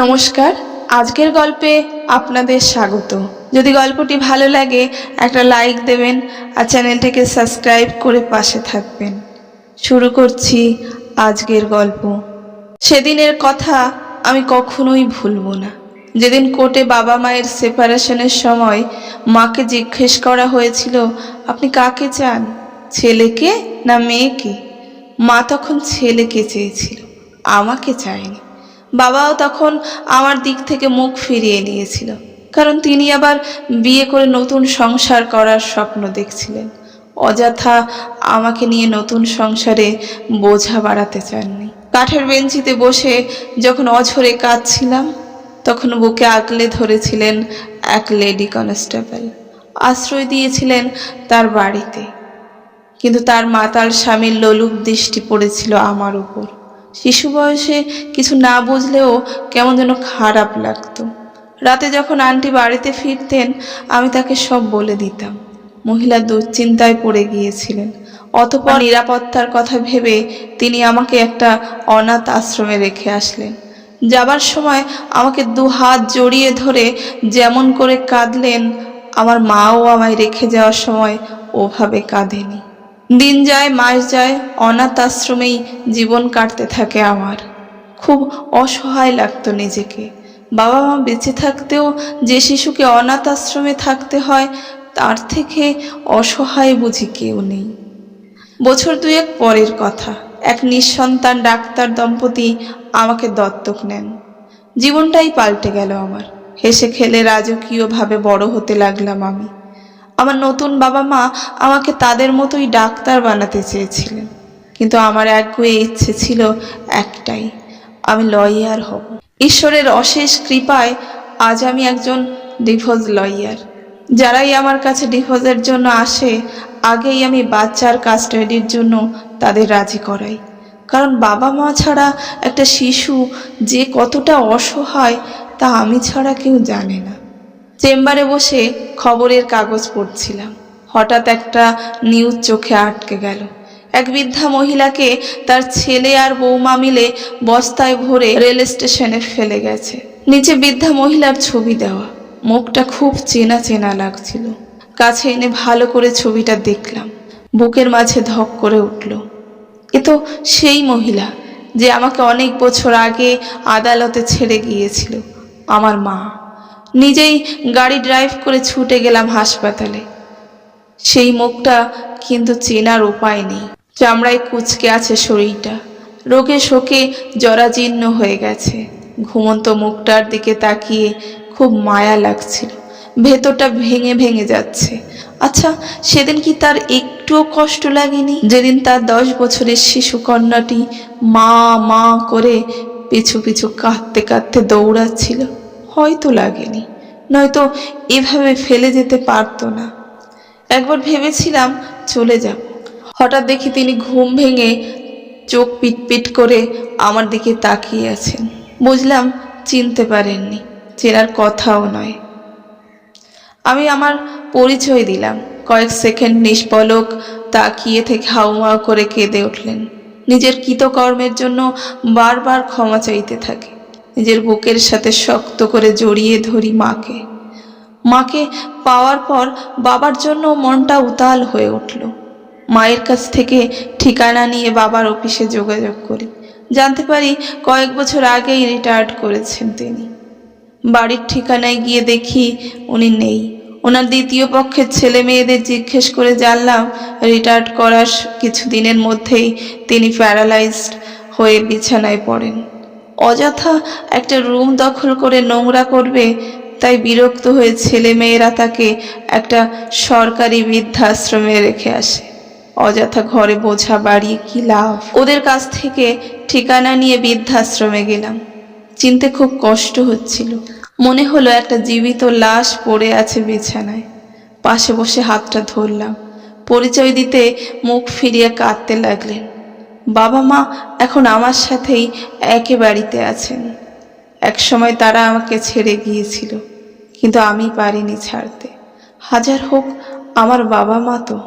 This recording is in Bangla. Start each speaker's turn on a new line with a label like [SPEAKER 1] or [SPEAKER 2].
[SPEAKER 1] নমস্কার, আজকের গল্পে আপনাদের স্বাগত। যদি গল্পটি ভালো লাগে, একটা লাইক দেবেন আর চ্যানেলটিকে সাবস্ক্রাইব করে পাশে থাকবেন। শুরু করছি আজকের গল্প। সেদিনের কথা আমি কখনোই ভুলব না। যেদিন কোর্টে বাবা মায়ের সেপারেশনের সময় মাকে জিজ্ঞেস করা হয়েছিল, আপনি কাকে চান, ছেলেকে না মেয়েকে? মা তখন ছেলেকে চেয়েছিল, আমাকে চায়নি। বাবাও তখন আমার দিক থেকে মুখ ফিরিয়ে নিয়েছিল কারণ তিনি আবার বিয়ে করে নতুন সংসার করার স্বপ্ন দেখছিলেন। অযথা আমাকে নিয়ে নতুন সংসারে বোঝা বাড়াতে চাননি। কাঠের বেঞ্চিতে বসে যখন অঝরে কাঁদছিলাম, তখন বুকে আগলে ধরেছিলেন এক লেডি কনস্টেবল। আশ্রয় দিয়েছিলেন তার বাড়িতে, কিন্তু তার মাতাল স্বামীর লোলুপ দৃষ্টি পড়েছিল আমার উপর। শিশু বয়সে কিছু না বুঝলেও কেমন যেন খারাপ লাগতো। রাতে যখন আন্টি বাড়িতে ফিরতেন, আমি তাকে সব বলে দিতাম। মহিলা দুশ্চিন্তায় পড়ে গিয়েছিলেন। অতপর নিরাপত্তার কথা ভেবে তিনি আমাকে একটা অনাথ আশ্রমে রেখে আসলেন। যাবার সময় আমাকে দু হাত জড়িয়ে ধরে যেমন করে কাঁদলেন, আমার মাও আমায় রেখে যাওয়ার সময় ওভাবে কাঁদেনি। দিন যায়, মাস যায়, অনাথ আশ্রমেই জীবন কাটতে থাকে আমার। খুব অসহায় লাগতো নিজেকে। বাবা মা বেঁচে থাকতেও যে শিশুকে অনাথ আশ্রমে থাকতে হয়, তার থেকে অসহায় বুঝি কেউ নেই। বছর দুয়েক পরের কথা। এক নিঃসন্তান ডাক্তার দম্পতি আমাকে দত্তক নেন। জীবনটাই পাল্টে গেল আমার। হেসে খেলে রাজকীয়ভাবে বড় হতে লাগলাম আমি। আমার নতুন বাবা মা আমাকে তাদের মতোই ডাক্তার বানাতে চেয়েছিলেন। কিন্তু আমার একগুয়ে ইচ্ছে ছিল একটাই, আমি লয়ার হব। ঈশ্বরের অশেষ কৃপায় আজ আমি একজন ডিভোর্স লয়ার। যারাই আমার কাছে ডিভোর্সের জন্য আসে, আগেই আমি বাচ্চার কাস্টাডির জন্য তাদের রাজি করাই। কারণ বাবা মা ছাড়া একটা শিশু যে কতটা অসহায় তা আমি ছাড়া কেউ জানে না। চেম্বারে বসে খবরের কাগজ পড়ছিলাম। হঠাৎ একটা নিউজ চোখে আটকে গেল। এক বৃদ্ধা মহিলাকে তার ছেলে আর বৌমা মিলে বস্তায় ভরে রেল স্টেশনে ফেলে গেছে। নিচে বৃদ্ধা মহিলার ছবি দেওয়া। মুখটা খুব চেনা চেনা লাগছিল। কাছে এনে ভালো করে ছবিটা দেখলাম। বুকের মাঝে ধক করে উঠল। এ তো সেই মহিলা যে আমাকে অনেক বছর আগে আদালতে ছেড়ে গিয়েছিল, আমার মা। নিজেই গাড়ি ড্রাইভ করে ছুটে গেলাম হাসপাতালে। সেই মুখটা কিন্তু চেনার উপায় নেই। চামড়ায় কুচকে আছে শরীরটা। রোগে শোকে জরাজীর্ণ হয়ে গেছে। ঘুমন্ত মুখটার দিকে তাকিয়ে খুব মায়া লাগছিল। ভেতরটা ভেঙে ভেঙে যাচ্ছে। আচ্ছা সেদিন কি তার একটুও কষ্ট লাগেনি? যেদিন তার দশ বছরের শিশু কন্যাটি মা মা করে পিছু পিছু কাঁদতে কাঁদতে দৌড়াচ্ছিল। হয়তো লাগেনি। নয়তো এভাবে ফেলে যেতে পারতো না। একবার ভেবেছিলাম চলে যাব। হঠাৎ দেখি তিনি ঘুম ভেঙে চোখ পিটপিট করে আমার দিকে তাকিয়ে আছেন। বুঝলাম চিনতে পারেননি, চেনার কথাও নয়। আমি আমার পরিচয় দিলাম। কয়েক সেকেন্ড নিষ্পলক তাকিয়ে থেকে হাউমাউ করে কেঁদে উঠলেন। নিজের কৃতকর্মের জন্য বারবার ক্ষমা চাইতে থাকে। নিজের বুকের সাথে শক্ত করে জড়িয়ে ধরি মাকে। মাকে পাওয়ার পর বাবার জন্য মনটা উতাল হয়ে উঠল। মায়ের কাছ থেকে ঠিকানা নিয়ে বাবার অফিসে যোগাযোগ করি। জানতে পারি কয়েক বছর আগেই রিটায়ার্ড করেছেন তিনি। বাড়ির ঠিকানায় গিয়ে দেখি উনি নেই। ওনার দ্বিতীয় পক্ষের ছেলে মেয়েদের জিজ্ঞেস করে জানলাম রিটায়ার্ড করার কিছুদিনের মধ্যেই তিনি প্যারালাইজড হয়ে বিছানায় পড়েন। অযথা একটা রুম দখল করে নোংরা করবে, তাই বিরক্ত হয়ে ছেলে মেয়েরা তাকে একটা সরকারি বৃদ্ধাশ্রমে রেখে আসে। অযথা ঘরে বোঝা বাড়িয়ে কি লাভ? ওদের কাছ থেকে ঠিকানা নিয়ে বৃদ্ধাশ্রমে গেলাম। চিনতে খুব কষ্ট হচ্ছিল। মনে হলো একটা জীবিত লাশ পড়ে আছে বিছানায়। পাশে বসে হাতটা ধরলাম। পরিচয় দিতে মুখ ফিরিয়ে কাঁদতে লাগলেন। বাবা মা এখন আমার সাথেই একে বাড়িতে আছেন। একসময় তারা আমাকে ছেড়ে গিয়েছিল, কিন্তু আমি পারিনি ছাড়তে। হাজার হোক আমার বাবা মা তো।